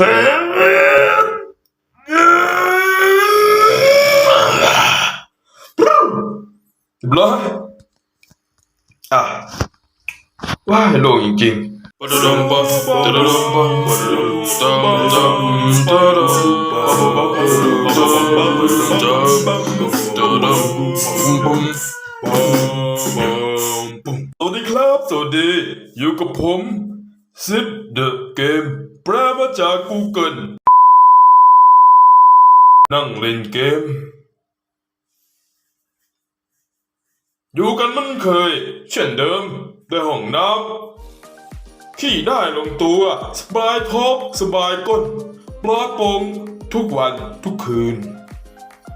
รียบร้อยอะว้าโลงจริงๆปะดมปะตะดมปะปะดมตะดมตะดมปะดมปะปะปะตะดมปะตะดมตะดมปุ้มปุ้มปุ้มปุ้มสวัสดีครับ สวัสดี อยู่กับผมซิดเดอะเกม แปลมาจาก Google นั่งเล่นเกม อยู่กันมันเคย เช่นเดิมในห้องน้ำขี่ได้ลงตัว สบายท้องสบายก้นปลอดโปร่งทุกวันทุกคืน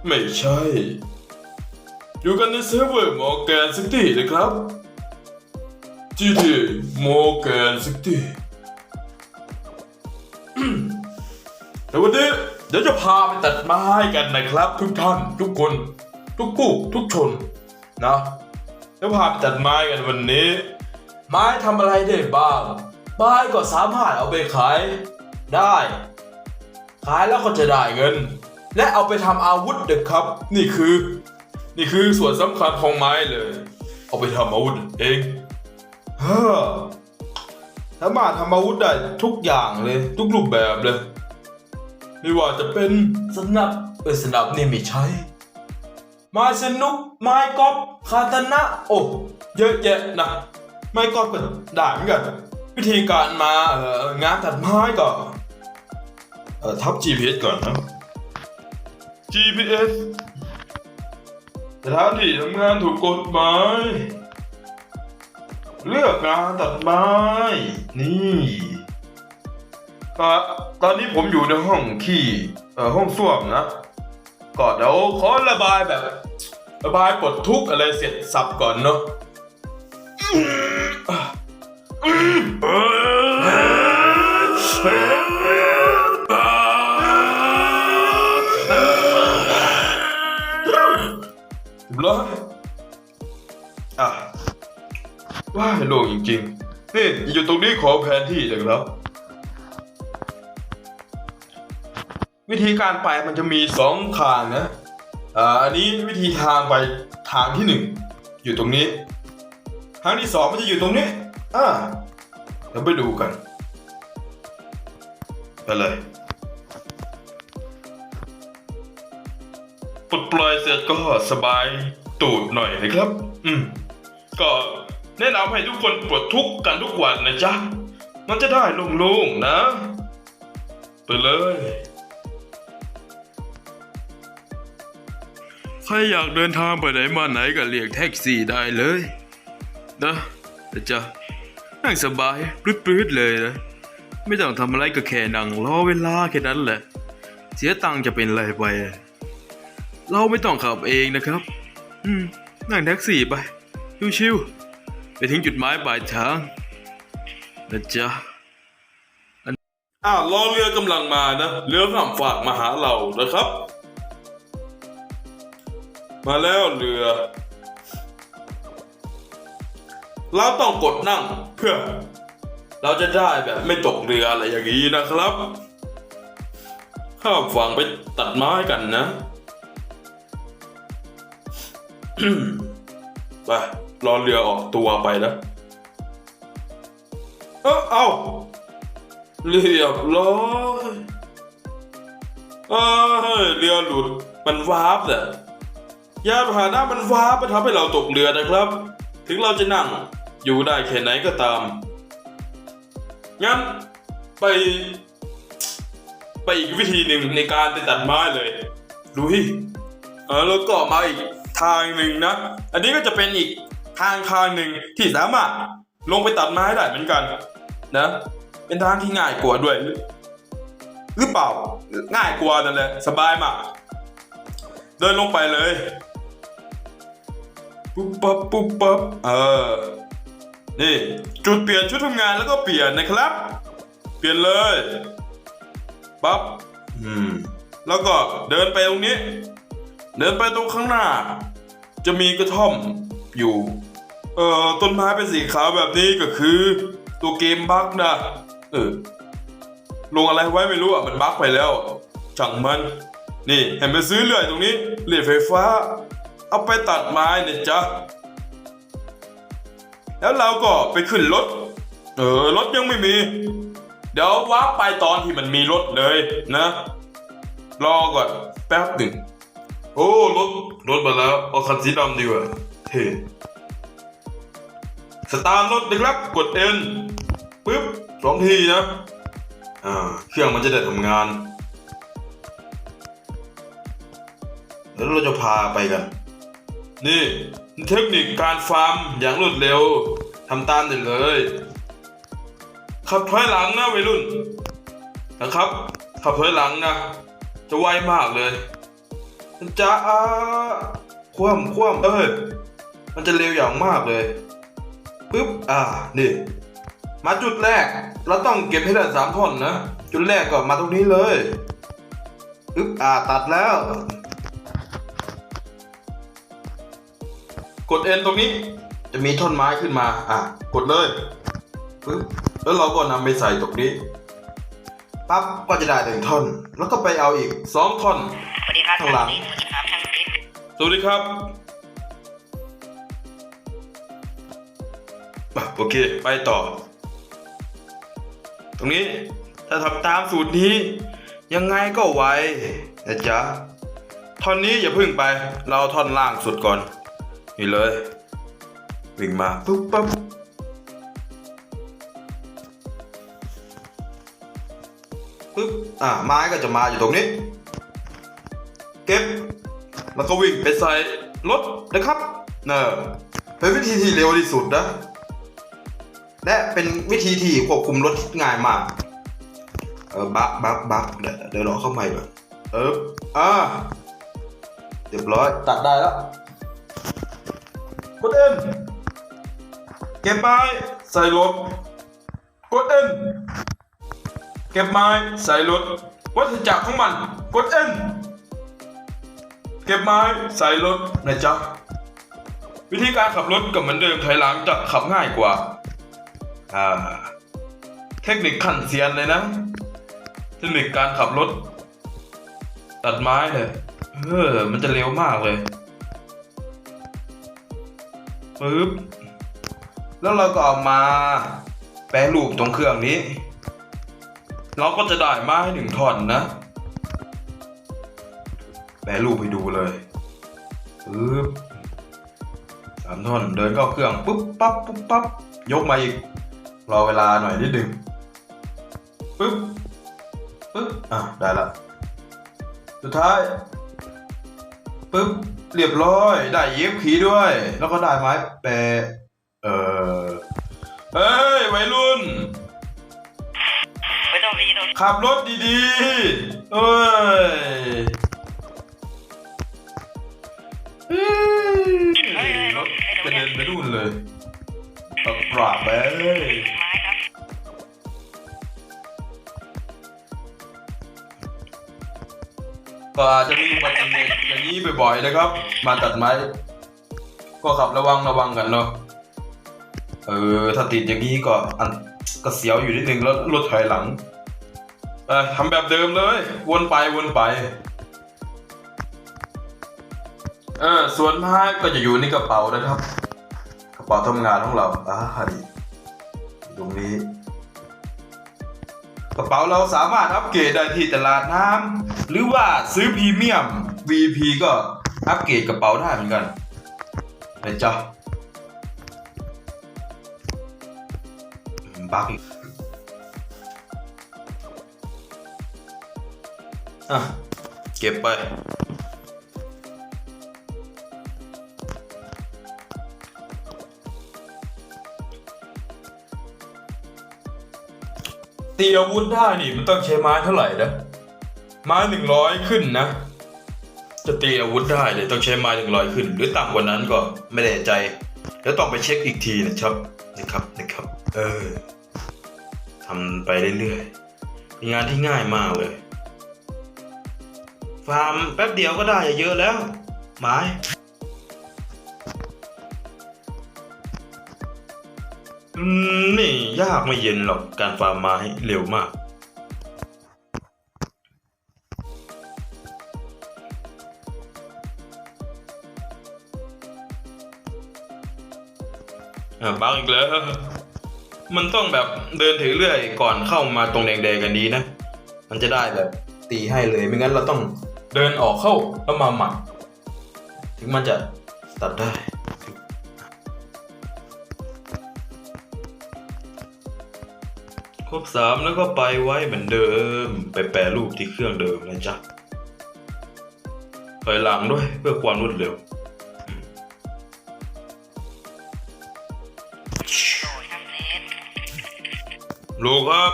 ไม่ใช่ อยู่กันในเซิร์ฟเวอร์มอร์แกนซิตี้นะครับ GTA มอร์แกนซิตี้ แต่วันนี้เดี๋ยวจะพาไปตัดไม้กันนะครับ ทุกท่านทุกคน ทุกผู้ทุกชนนะเดี๋ยวพาไปตัดไม้กันวันนี้ ไม้ทำอะไรได้บ้างไม้ก็สามารถเอาไปขายได้ ขายแล้วก็จะได้เงิน และเอาไปทำอาวุธเด็กครับ นี่คือ นี่คือส่วนสำคัญของไม้เลย เอาไปทำอาวุธเองเฮ้อสามารถทำอาวุธได้ทุกอย่างเลย ทุกรูปแบบเลย ไม่ว่าจะเป็นสนับเออสนับนี่ไม่ใช้ไม้สนุกไม้กอล์ฟคาตานะโอ้เยอะแยะนะไม้กอล์ฟก็ได้เหมือนกันวิธีการมาเอองานตัดไม้ก็เออทับ GPS ก่อนนะ GPS สถานที่ทำงานถูกกฎหมายเลือกงานตัดไม้นี่ ตอนนี้ผมอยู่ในห้องขี้เอ่อห้องส้วมนะก่อนเดี๋ยวขอระบายแบบ ระบายปลดทุกข์อะไรเสร็จสับก่อนเนาะร้อยอะว้าโล่งจริงๆนี่อยู่ตรงนี้ขอแผนที่เลยครับ วิธีการไปมันจะมีสองทางนะอ่าอันนี้วิธีทางไปทางที่หนึ่งอยู่ตรงนี้ ทางที่สองมันจะอยู่ตรงนี้อ่าเดี๋ยวไปดูกันไปเลยปลดปล่อยเสร็จก็สบายตูดหน่อยนะครับ อืม ก็แนะนำให้ทุกคนปลดทุกข์กันทุกวันนะจ๊ะ มันจะได้โล่งๆนะ ไปเลย ใครอยากเดินทางไปไหนมาไหนก็เรียกแท็กซี่ได้เลยนะนะจ๊ะนั่งสบายปลื้ดๆเลยนะ ไม่ต้องทำอะไรก็แค่นั่งรอเวลาแค่นั้นแหละ เสียตังค์จะเป็นไรไป เราไม่ต้องขับเองนะครับ อืม นั่งแท็กซี่ไป ชิวๆไปถึงจุดหมายปลายทางนะจ๊ะอันอ้าวรอเรือกำลังมานะ เรือข้ามฝากมาหาเรานะครับ มาแล้วเรือเราต้องกดนั่งเพื่อ เราจะได้แบบไม่ตกเรืออะไรอย่างนี้นะครับ ข้ามฝั่งไปตัดไม้กันนะไปรอเรือออกตัวไปนะเอ้าเอาเรียบร้อยเอ้ยเรือหลุดมันวาร์ปเนี่ย ยานพาหนะมันวาร์ปมันทำให้เราตกเรือนะครับ ถึงเราจะนั่งอยู่ได้แค่ไหนก็ตาม งั้นไป ไปอีกวิธีหนึ่งในการไปตัดไม้เลยดูฮิเออแล้วก็มาอีกทางหนึ่งนะ อันนี้ก็จะเป็นอีกทางทางหนึ่งที่สามารถลงไปตัดไม้ได้เหมือนกัน นะ เป็นทางที่ง่ายกว่าด้วย หรือเปล่า ง่ายกว่านั่นแหละ สบายมาก เดินลงไปเลย ปุ๊บปั๊บปุ๊บปั๊บเออนี่จุดเปลี่ยนชุดทำงานแล้วก็เปลี่ยนนะครับ เปลี่ยนเลยปั๊บอืมแล้วก็เดินไปตรงนี้ เดินไปตรงข้างหน้า จะมีกระท่อมอยู่ เอ่อต้นไม้เป็นสีขาวแบบนี้ก็คือ ตัวเกมบั๊กนะเออลงอะไรไว้ไม่รู้อะมันบั๊กไปแล้วจังมัน นี่เห็นไปซื้อเลื่อยตรงนี้เลื่อยไฟฟ้า เอาไปตัดไม้เนี่ยจ๊ะแล้วเราก็ไปขึ้นรถ เออรถยังไม่มี เดี๋ยวว้าไปตอนที่มันมีรถเลยนะ รอก่อนแป๊บหนึ่ง โอ้รถรถมาแล้วเอาคันสีดำดีกว่าเท่สตาร์ทรถดีครับ กดเอ็นปึ๊บสองทีนะ อ่า เครื่องมันจะได้ทำงาน แล้วเราจะพาไปกัน นี่เทคนิคการฟาร์มอย่างรวดเร็วทำตามได้เลยขับถอยหลังนะวัยรุ่นนะครับขับถอยหลังนะ จะไวมากเลยมันจะอ่าคว่ำคว่ำเอ้ยมันจะเร็วอย่างมากเลยปึ๊บอ่านี่มาจุดแรก เราต้องเก็บให้ได้สามท่อนนะ จุดแรกก็มาตรงนี้เลยปึ๊บอ่าตัดแล้ว กดเอ็นตรงนี้จะมีท่อนไม้ขึ้นมา อะ กดเลยปึ๊บแล้วเราก็นำไปใส่ตรงนี้ปั๊บก็จะได้หนึ่งท่อน แล้วก็ไปเอาอีกสองท่อนสวัสดีครับข้างหลังสวัสดีครับช่างฟิตสวัสดีครับอะโอเค ไปต่อ ตรงนี้ถ้าทำตามสูตรนี้ ยังไงก็ไวนะจ๊ะท่อนนี้อย่าพึ่งไป เราเอาท่อนล่างสุดก่อน นี่เลย วิ่งมาปุ๊บปั๊บปุ๊บอ่าไม้ก็จะมาอยู่ตรงนี้ เก็บ แล้วก็วิ่งไปใส่รถนะครับเนอะเป็นวิธีที่เร็วที่สุดนะ และเป็นวิธีที่ควบคุมรถที่ง่ายมาก เออบักบักบักเดี๋ยวเดี๋ยวรอเข้าใหม่ก่อนเอออ่าเรียบร้อยตัดได้แล้ว กดเอ็นเก็บไม้ใส่รถกดเอ็นเก็บไม้ใส่รถวัฏจักรของมันกดเอ็นเก็บไม้ใส่รถนะจ๊ะวิธีการขับรถก็เหมือนเดิมถอยหลังจะขับง่ายกว่าอ่าเทคนิคขั้นเซียนเลยนะ เทคนิคการขับรถ ตัดไม้เลยเออมันจะเร็วมากเลย ปึ๊บ แล้วเราก็เอามาแปรรูปตรงเครื่องนี้ เราก็จะได้ไม้หนึ่งท่อนนะ แปรรูปให้ดูเลยปึ๊บสามท่อนเดินเข้าเครื่องปุ๊บปั๊บปุ๊บปั๊บยกมาอีก รอเวลาหน่อยนิดนึงปึ๊บปึ๊บอะได้ละสุดท้ายปึ๊บ เรียบร้อย ได้เย็บขีด้วย แล้วก็ได้ไม้แปรเออเฮ้ยวัยรุ่น ไม่ต้องรีโดนขับรถดีๆเอ้ยเอ้ยรถกระเด็นไปนู่นเลยปรับปราบไป ก็อาจจะมีอุบัติเหตุอย่างนี้บ่อยๆนะครับ มาตัดไม้ ก็ขับระวังระวังกันเนาะเออถ้าติดอย่างนี้ก็อันก็เสียวอยู่นิดนึงแล้วรถถอยหลังเออทำแบบเดิมเลย วนไปวนไปเออส่วนไม้ก็จะอยู่ในกระเป๋านะครับ กระเป๋าทำงานของเราอ่าดีตรงนี้ กระเป๋าเราสามารถอัปเกรดได้ที่ตลาดน้ำ หรือว่าซื้อพรีเมียม VP ก็อัปเกรดกระเป๋าได้เหมือนกันนะจ๊ะบักอีกอะ เก็บไปตีอาวุธได้นี่มันต้องใช้ไม้เท่าไหร่นะ ไม้หนึ่งร้อยขึ้นนะ จะตีอาวุธได้เลยต้องใช้ไม้หนึ่งร้อยขึ้น หรือต่ำกว่านั้นก็ไม่แน่ใจ แล้วต้องไปเช็คอีกทีนะครับนะครับนะครับ เออทำไปเรื่อยๆเป็นงานที่ง่ายมากเลย ฟาร์มแป๊บเดียวก็ได้เยอะแล้ว ไม้อืมไม่ยากไม่เย็นหรอกการฟาร์มไม้เร็วมาก บังอีกแล้ว มันต้องแบบเดินถือเลื่อยก่อนเข้ามาตรงแดงๆกันนี้นะ มันจะได้แบบตีให้เลย ไม่งั้นเราต้องเดินออกเข้าแล้วมาหมัดถึงมันจะตัดได้ครบสามแล้วก็ไปไว้เหมือนเดิม ไปแปรรูปที่เครื่องเดิมนะจ๊ะถอยหลังด้วยเพื่อความรวดเร็ว ลูกครับ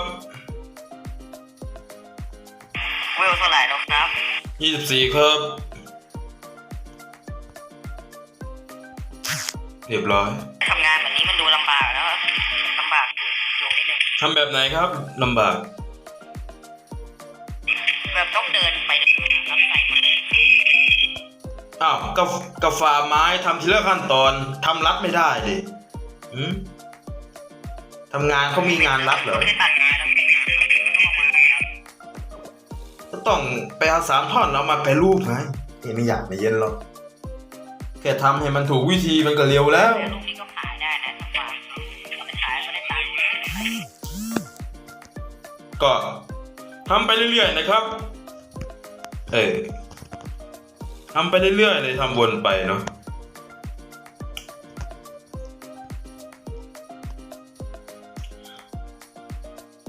เวลเท่าไหร่แล้วครับ24ครับ เรียบร้อยทำงานแบบนี้มันดูลำบากแล้วลำบากอยู่อยู่นิดนึงทำแบบไหนครับลำบาก แบบต้องเดินไปเดินมารับใส่มาอ้าวกากับฝ่าไม้ทำทีละขั้นตอนทำรัดไม่ได้ดิหืม ทำงานเขามีงานรัดเหรอไม่ตัดงานต้องออกมาแล้วก็ต้องไปเอาสามท่อนแล้วมาแปรรูปไงนี่ไม่อยากไม่เย็นหรอกแค่ทำให้มันถูกวิธีมันก็เร็วแล้วเดี๋ยวลูกนี้ก็ขายได้นะลำบากเอาไปขายไม่ได้ตังค์ก็ทำไปเรื่อยๆนะครับ เออทำไปเรื่อยๆเลยทำวนไปเนาะ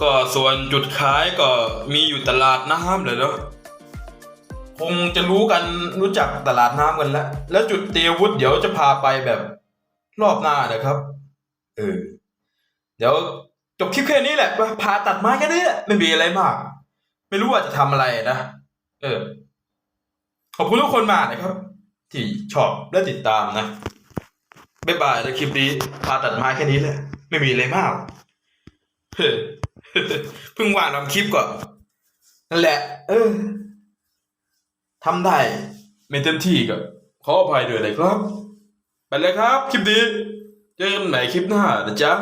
ก็ส่วนจุดขายก็มีอยู่ตลาดน้ำเลยเนาะคงจะรู้กันรู้จักตลาดน้ำกันแล้ว แล้วจุดเตียวุธเดี๋ยวจะพาไปแบบรอบหน้านะครับเออเดี๋ยวจบคลิปแค่นี้แหละพาตัดไม้แค่นี้แหละไม่มีอะไรมาก ไม่รู้ว่าจะทำอะไรนะเออ ขอบคุณทุกคนมากนะครับ ที่ชอบและติดตามนะบ๊ายบายในคลิปนี้พาตัดไม้แค่นี้แหละ ไม่มีอะไรมากเฮ้ เพิ่งว่างทำคลิปก่อนนั่นแหละ เออทำได้ไม่เต็มที่ก็ขออภัยด้วยนะครับ ไปเลยครับ คลิปนี้เจอกันใหม่คลิปหน้านะจ๊ะ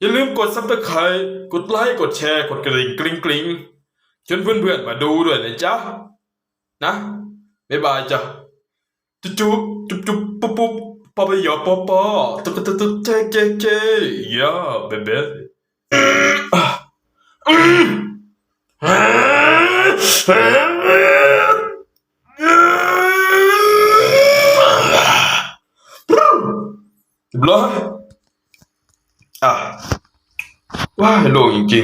อย่าลืมกดซับสไครต์กดไลค์ กดแชร์ กดกระดิ่งกริ๊งกริ๊งชวนเพื่อนๆมาดูด้วยนะจ๊ะ นะ บ๊ายบายจ้ะ จุ๊บจุ๊บจุ๊บจุ๊บปุ๊บปุ๊บปอปยอปอปอตุ๊กตุ๊กตุ๊กเจ๊เจ๊เจ๊ย่าเบเบ้อะ อืมอ่าเรี